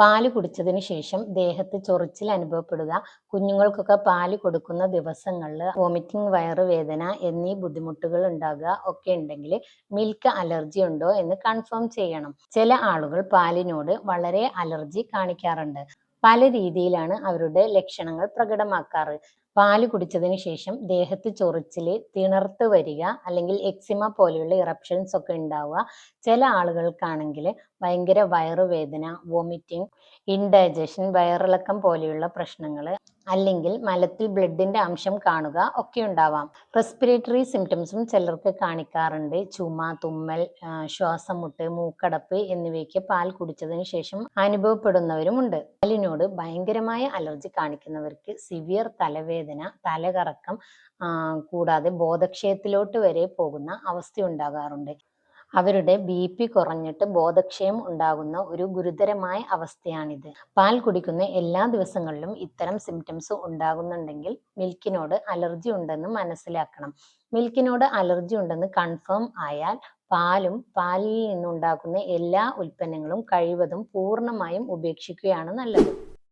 പാൽ കുടിച്ചതിന് ശേഷം ദേഹത്ത് ചൊറിച്ചിൽ അനുഭവപ്പെടുക കുഞ്ഞുങ്ങൾക്കൊക്കെ പാൽ കൊടുക്കുന്ന ദിവസങ്ങളിൽ വോമിറ്റിംഗ് വയറുവേദന എന്നീ ബുദ്ധിമുട്ടുകൾ ഉണ്ടാകുക ഒക്കെ ഉണ്ടെങ്കിൽ മിൽക്ക് അലർജി ഉണ്ടോ എന്ന് കൺഫേം ചെയ്യണം. ചില ആളുകൾ പാലിനോട് വളരെ അലർജി കാണിക്കാറുണ്ട്. പല രീതിയിലാണ് അവരുടെ ലക്ഷണങ്ങൾ പ്രകടമാക്കാറ്. പാൽ കുടിച്ചതിന് ശേഷം ദേഹത്ത് ചൊറിച്ചിൽ തിണർത്ത് വരിക അല്ലെങ്കിൽ എക്സിമ പോലെയുള്ള ഇറപ്ഷൻസ് ഒക്കെ ഉണ്ടാവുക. ചില ആളുകൾക്കാണെങ്കിൽ ഭയങ്കര വയറുവേദന വോമിറ്റിംഗ് ഇൻഡൈജഷൻ വയറിളക്കം പോലെയുള്ള പ്രശ്നങ്ങൾ അല്ലെങ്കിൽ മലത്തിൽ ബ്ലഡിന്റെ അംശം കാണുക ഒക്കെ ഉണ്ടാവാം. റെസ്പിറേറ്ററി സിംറ്റംസും ചിലർക്ക് കാണിക്കാറുണ്ട്. ചുമ തുമ്മൽ ശ്വാസം മുട്ട് മൂക്കടപ്പ് എന്നിവയ്ക്ക് പാൽ കുടിച്ചതിന് ശേഷം അനുഭവപ്പെടുന്നവരുമുണ്ട് പാലിനോട് ഭയങ്കരമായ അലർജി കാണിക്കുന്നവർക്ക് സിവിയർ തലവേദന തലകറക്കം ആ, കൂടാതെ ബോധക്ഷയത്തിലോട്ട് വരെ പോകുന്ന അവസ്ഥ ഉണ്ടാകാറുണ്ട് അവരുടെ ബി പി കുറഞ്ഞിട്ട് ബോധക്ഷയം ഉണ്ടാകുന്ന ഒരു ഗുരുതരമായ അവസ്ഥയാണിത്. പാൽ കുടിക്കുന്ന എല്ലാ ദിവസങ്ങളിലും ഇത്തരം സിംറ്റംസ് ഉണ്ടാകുന്നുണ്ടെങ്കിൽ മിൽക്കിനോട് അലർജി ഉണ്ടെന്ന് മനസ്സിലാക്കണം. മിൽക്കിനോട് അലർജി ഉണ്ടെന്ന് കൺഫേം ആയാൽ പാലും പാലിൽ നിന്നുണ്ടാക്കുന്ന എല്ലാ ഉൽപ്പന്നങ്ങളും കഴിവതും പൂർണമായും ഉപേക്ഷിക്കുകയാണ് നല്ലത്.